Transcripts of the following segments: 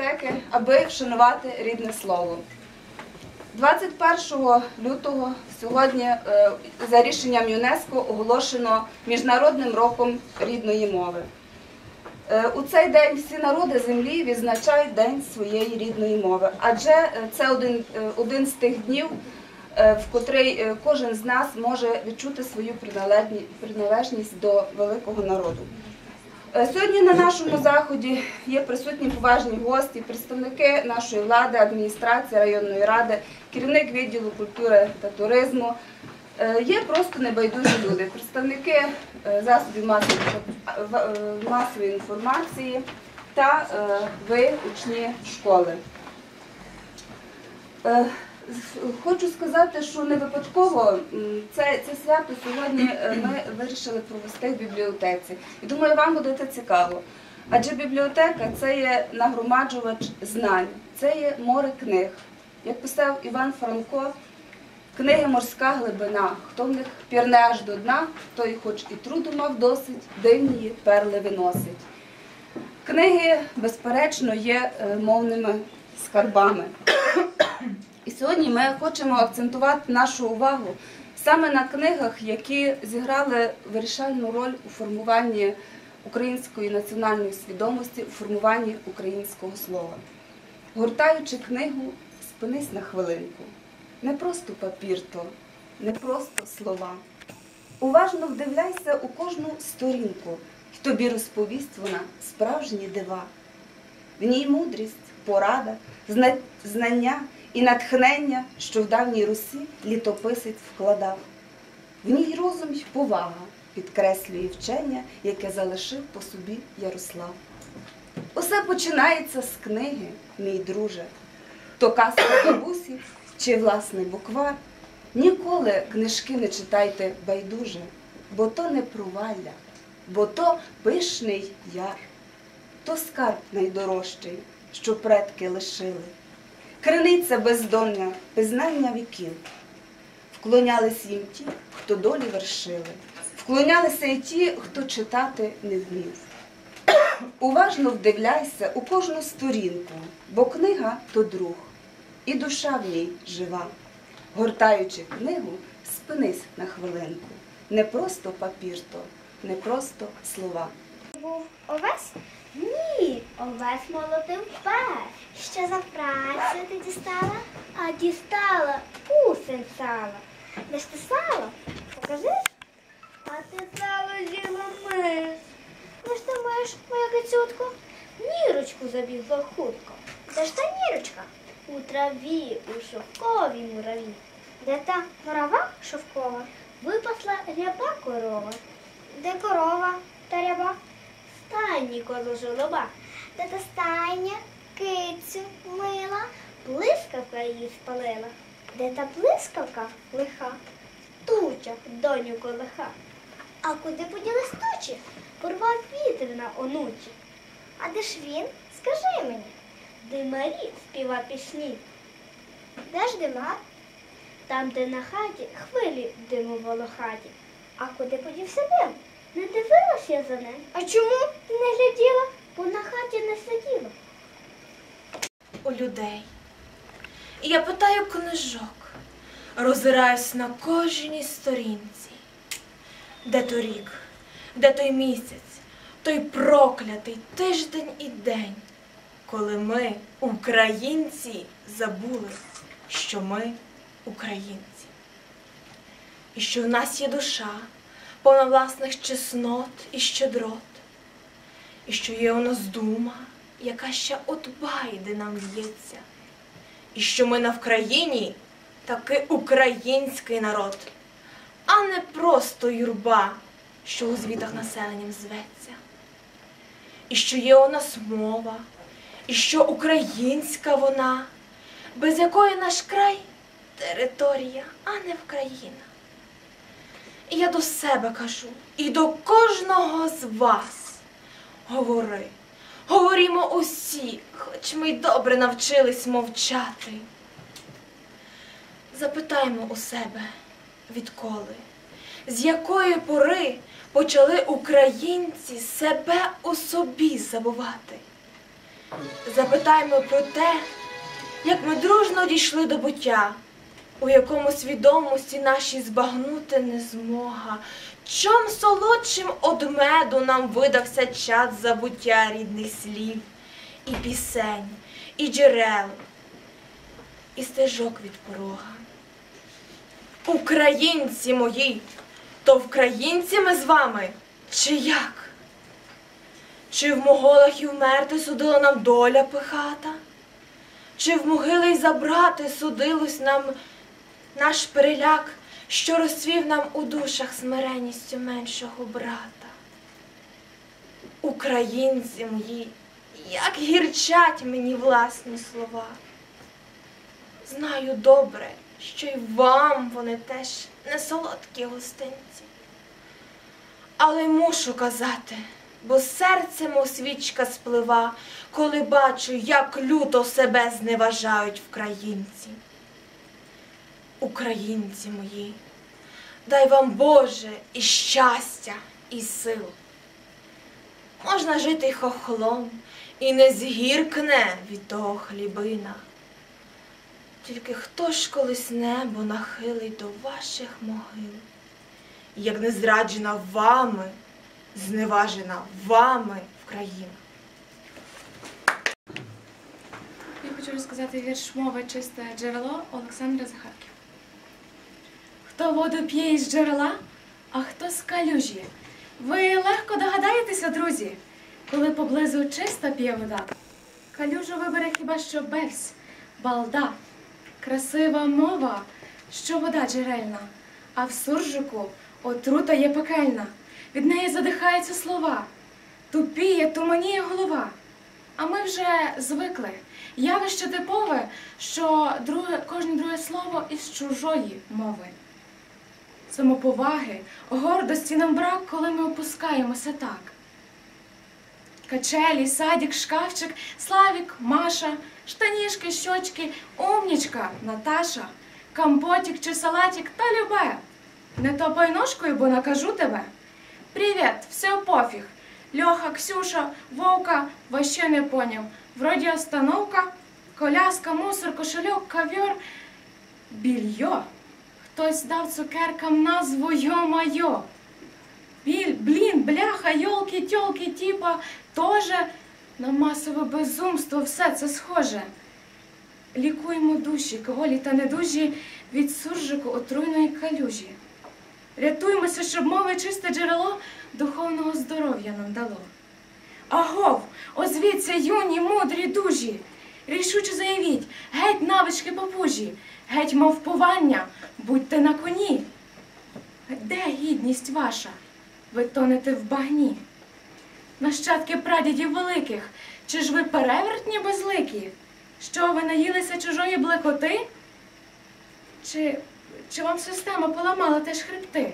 бібліотеки, аби вшанувати рідне слово. 21 лютого сьогодні е, за рішенням ЮНЕСКО оголошено Міжнародним роком рідної мови. Е, У цей день всі народи землі відзначають День своєї рідної мови, адже е, це один, один з тих днів, в котрий кожен з нас може відчути свою приналежність до великого народу. Е, Сьогодні на нашому заході є присутні поважні гості, представники нашої влади, адміністрації районної ради, керівник відділу культури та туризму. Е, Є просто небайдужі люди, представники е, засобів масової, інформації та ви, учні школи. Хочу сказати, що не випадково це, це свято сьогодні е, ми вирішили провести в бібліотеці. І думаю, вам буде це цікаво. Адже бібліотека це є нагромаджувач знань, це є море книг. Як писав Іван Франко, книги морська глибина. Хто в них пірне аж до дна, той хоч і труду мав досить, дивні перли виносить. Книги, безперечно, є е, мовними скарбами. І сьогодні ми хочемо акцентувати нашу увагу саме на книгах, які зіграли вирішальну роль у формуванні української національної свідомості, у формуванні українського слова. Гортаючи книгу, спинись на хвилинку. Не просто папір то, не просто слова. Уважно вдивляйся у кожну сторінку, і тобі розповість вона справжні дива. В ній мудрість, порада, знання і натхнення, що в давній Русі літописець вкладав. В ній розум й повага підкреслює вчення, яке залишив по собі Ярослав. Усе починається з книги, мій друже, то казка бабусі чи власний буквар. Ніколи книжки не читайте байдуже, бо то не провалля, бо то пишний яр то скарб найдорожчий, що предки лишили. Криниця бездоння, пізнання віків. Вклонялись їм ті, хто долі вершили, вклонялися й ті, хто читати не вмів. Уважно вдивляйся у кожну сторінку, бо книга то друг, і душа в ній жива. Гортаючи книгу, спинись на хвилинку. Не просто папір то, не просто слова. Був овес? Ні, овес молотив пер. Що за працю ти дістала? А дістала пусин сала. Де ж ти сало? Покажи. А ти сало з'їла миш. Де ж ти миш, моя кицютко? Нірочку забігла хутко. Де ж та нірочка? У траві, у шовковій мураві. Де та мурава шовкова? Випасла ряба корова. Де корова та ряба? Стайні коло жолоба. Де та стайня кицю мила, блискавка її спалила. Де та блискавка лиха? Туча доню колиха. А куди поділись тучі? Порвав вітер на онучі. А де ж він? Скажи мені. Димарі співа пісні. Де ж димар? Там, де на хаті хвилі диму волохаті. А куди подівся дим? Не дивилась я за ним. А чому не гляділа? Бо на хаті не сиділа. у людей. І я питаю книжок, роззираюсь на кожній сторінці. Де той рік, де той місяць, той проклятий тиждень і день, коли ми, українці, забули, що ми українці. І що в нас є душа, повна власних чеснот і щедрот, і що є у нас дума, яка ще от байди нам лється, і що ми на Вкраїні таки український народ, а не просто юрба, що у звітах населенням зветься. І що є у нас мова, і що українська вона, без якої наш край територія, а не Вкраїна. Я до себе кажу, і до кожного з вас говори. Говорімо усі, хоч ми й добре навчились мовчати. Запитаймо у себе, відколи, з якої пори почали українці себе у собі забувати? Запитаймо про те, як ми дружно дійшли до буття, у якому свідомості нашій збагнути не змога. Чом солодшим од меду нам видався час забуття рідних слів, і пісень, і джерел, і стежок від порога. Українці мої, то вкраїнці ми з вами, чи як? Чи в моголах і вмерти судила нам доля пихата? Чи в могили й забрати судилось нам наш переляк, що розцвів нам у душах смиренністю меншого брата? Українці мої, як гірчать мені власні слова. Знаю добре, що й вам вони теж не солодкі гостинці. Але мушу казати, бо серце мов свічка сплива, коли бачу, як люто себе зневажають вкраїнці. Українці мої, дай вам Боже і щастя, і сил. Можна жити хохлом, і не згіркне від того хлібина. Тільки хто ж колись небо нахилить до ваших могил, як не зраджена вами, зневажена вами Вкраїна. Я хочу розказати вірш мови чисте джерело Олександра Захарків. Хто воду п'є із джерела, а хто з калюжі. Ви легко догадаєтеся, друзі, коли поблизу чиста п'є вода. Калюжу вибере хіба що берсь, балда, красива мова, що вода джерельна, а в суржику отрута є пекельна. Від неї задихаються слова, тупіє, туманіє голова. А ми вже звикли. Явище типове, що друге, кожне друге слово із чужої мови. Самоповаги, гордості нам брак, коли ми опускаємося так. Качелі, садік, шкафчик, Славік, Маша, штанішки, щочки, умнічка, Наташа, компотік чи салатик та любе. Не топай ножкою, бо накажу тебе. Привіт, все пофіг. Льоха, Ксюша, Вовка, вообще не поняв. Вроді остановка, коляска, мусор, кошельок, ковер, більйо. Хтось дав цукеркам назву йо-майо. Блін, бляха, йолки, тьолки, тіпа, тоже на масове безумство все це схоже. Лікуємо душі, кволі та недужі від суржику отруйної калюжі. Рятуємося, щоб мови чисте джерело духовного здоров'я нам дало. Агов, озвіться юні, мудрі дужі. Рішуче заявіть, геть навички попужі, геть мовпування, будьте на коні. Де гідність ваша? Ви тонете в багні. Нащадки прадідів великих, чи ж ви перевертні безликі? Що ви наїлися чужої блекоти? Чи, чи вам система поламала теж хребти?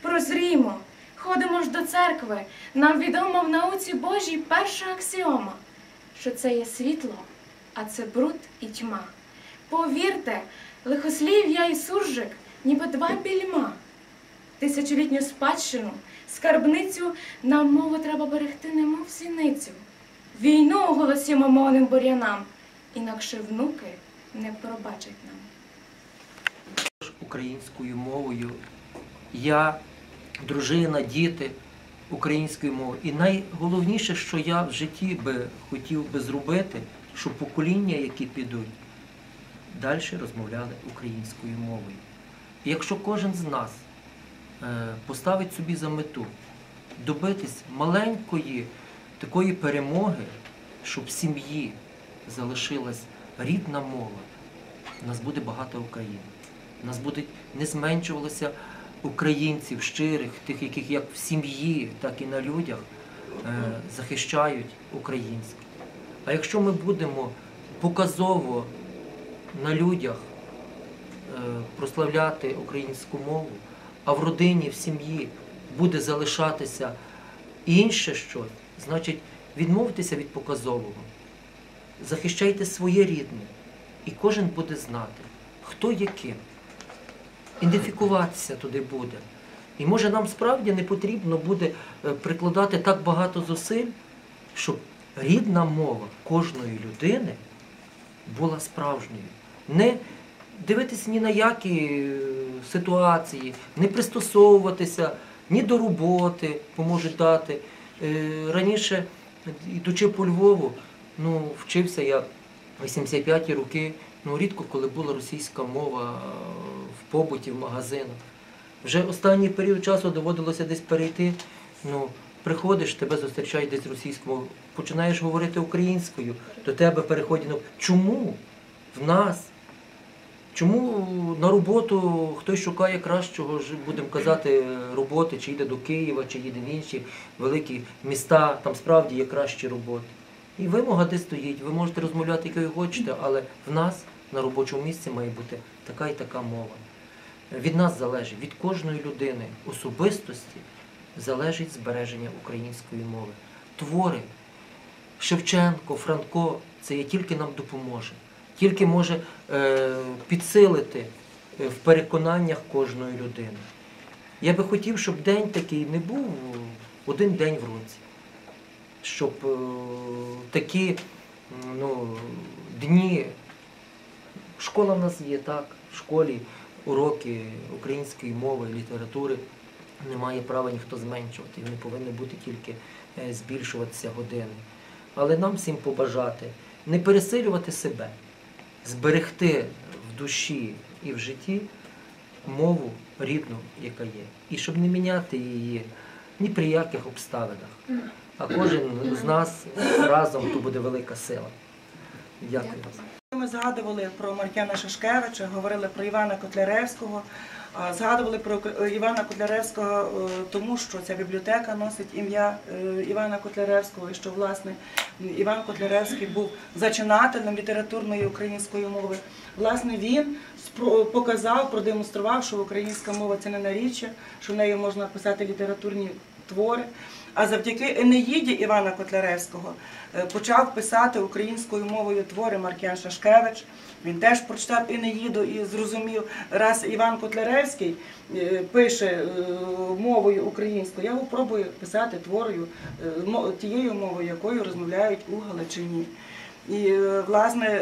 Прозрімо, ходимо ж до церкви. Нам відомо в науці Божій перша аксіома, що це є світло, а це бруд і тьма. Повірте, лихослів'я і суржик, ніби два більма. Тисячолітню спадщину, скарбницю нам мову треба берегти, немов сіницю. Війну оголосімо мовним бур'янам, інакше внуки не пробачать нам. українською мовою. Я, дружина, діти українською мовою. І найголовніше, що я в житті би хотів би зробити, щоб покоління, які підуть, далі розмовляли українською мовою. І якщо кожен з нас е, поставить собі за мету добитись маленької такої перемоги, щоб в сім'ї залишилась рідна мова, у нас буде багато України. У нас буде не зменшувалося українців щирих, тих, яких як в сім'ї, так і на людях е, захищають українське. А якщо ми будемо показово на людях е, прославляти українську мову, а в родині, в сім'ї буде залишатися інше щось, значить відмовитися від показового, захищайте своє рідне, і кожен буде знати, хто є ким. Ідентифікуватися туди буде. І може нам справді не потрібно буде е, прикладати так багато зусиль, щоб рідна мова кожної людини була справжньою. Не дивитися ні на які е, ситуації, не пристосовуватися ні до роботи, поможуть дати. Е, Раніше, ідучи по Львову, ну, вчився я 85-ті роки, ну, рідко коли була російська мова е, в побуті, в магазинах. Вже останній період часу доводилося десь перейти. Ну, приходиш, тебе зустрічають десь російською починаєш говорити українською, до тебе переходять. Ну, чому в нас? Чому на роботу хтось шукає кращого, будемо казати, роботи, чи йде до Києва, чи їде в інші великі міста, там справді є кращі роботи. І вимога де стоїть, ви можете розмовляти, якою хочете, але в нас на робочому місці має бути така і така мова. Від нас залежить, від кожної людини, особистості залежить збереження української мови. Твори Шевченко, Франко це тільки нам допоможе, тільки може е, підсилити е, в переконаннях кожної людини. Я би хотів, щоб день такий не був один день в році, щоб е, такі ну, дні. Школа в нас є так, в школі уроки української мови, літератури не має права ніхто зменшувати, вони повинні бути тільки збільшуватися години. Але нам всім побажати не пересилювати себе, зберегти в душі і в житті мову рідну, яка є, і щоб не міняти її ні при яких обставинах. А кожен з нас разом то буде велика сила. Дякую вам. Ми згадували про Маркяна Шашкевича, говорили про Івана Котляревського. Згадували про Івана Котляревського, е, тому що ця бібліотека носить ім'я е, Івана Котляревського, і що власне Іван Котляревський був зачинателем літературної української мови. Власне, він показав, продемонстрував, що українська мова це не наріччя, що нею можна писати літературні твори. А завдяки Енеїді Івана Котляревського е, почав писати українською мовою твори Маркіян Шашкевич. Він теж прочитав Енеїду і зрозумів, раз Іван Котляревський е, пише е, мовою українською, я спробую писати творою тією мовою, якою розмовляють у Галичині. І власне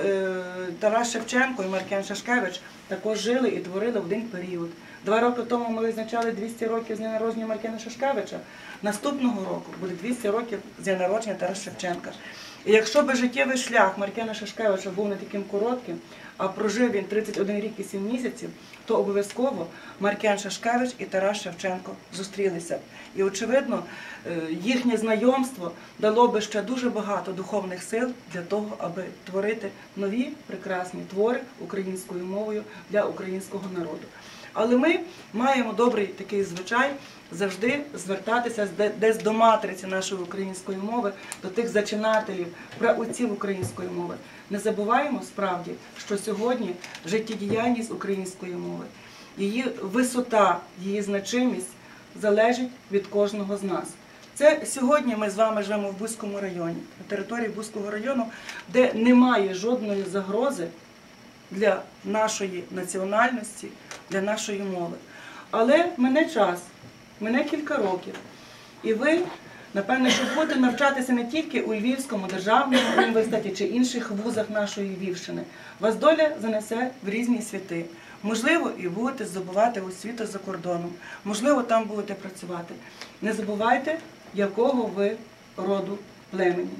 Тарас Шевченко і Маркіян Шашкевич також жили і творили в один період. Два роки тому ми визначали 200 років з дня народження Маркіяна Шашкевича. Наступного року буде 200 років з дня народження Тараса Шевченка. І якщо би життєвий шлях Маркіяна Шашкевича був не таким коротким, а прожив він 31 рік і 7 місяців, то обов'язково Маркіян Шашкевич і Тарас Шевченко зустрілися. І очевидно, е, їхнє знайомство дало би ще дуже багато духовних сил для того, аби творити нові прекрасні твори українською мовою для українського народу. Але ми маємо добрий такий звичай завжди звертатися десь до матриці нашої української мови, до тих зачинателів, праотців української мови. Не забуваємо справді, що сьогодні життєдіяльність української мови, її висота, її значимість залежить від кожного з нас. Це сьогодні ми з вами живемо в Бузькому районі, на території Бузького району, де немає жодної загрози для нашої національності, для нашої мови. Але мене час, мене кілька років. І ви, напевне, що будете навчатися не тільки у Львівському державному університеті чи інших вузах нашої Львівщини. Вас доля занесе в різні світи. Можливо, і будете здобувати освіту за кордоном. Можливо, там будете працювати. Не забувайте, якого ви роду племені.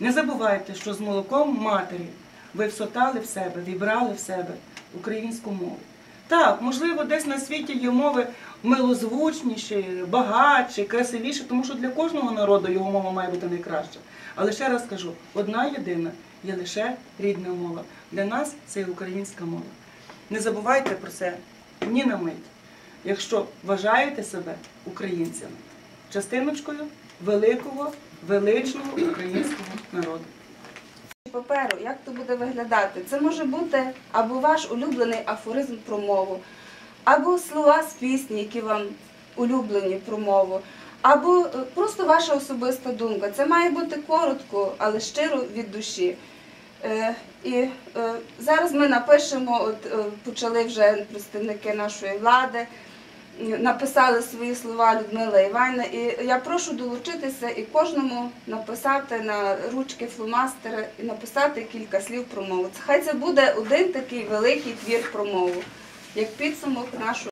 Не забувайте, що з молоком матері ви всотали в себе, вібрали в себе українську мову. Так, можливо, десь на світі є мови милозвучніші, багатші, красивіші, тому що для кожного народу його мова має бути найкраща. Але ще раз кажу, одна єдина є лише рідна мова. Для нас це є українська мова. Не забувайте про це ні на мить, якщо вважаєте себе українцями, частиночкою великого, величного українського народу. Паперу, як то буде виглядати? Це може бути або ваш улюблений афоризм про мову, або слова з пісні, які вам улюблені про мову, або е, просто ваша особиста думка. Це має бути коротко, але щиро від душі. Е, і е, зараз ми напишемо, от почали вже представники нашої влади. Написали свої слова Людмила Іванівна. І я прошу долучитися і кожному написати на ручки фломастери і написати кілька слів про мову. Хай це буде один такий великий твір про мову, як підсумок нашого.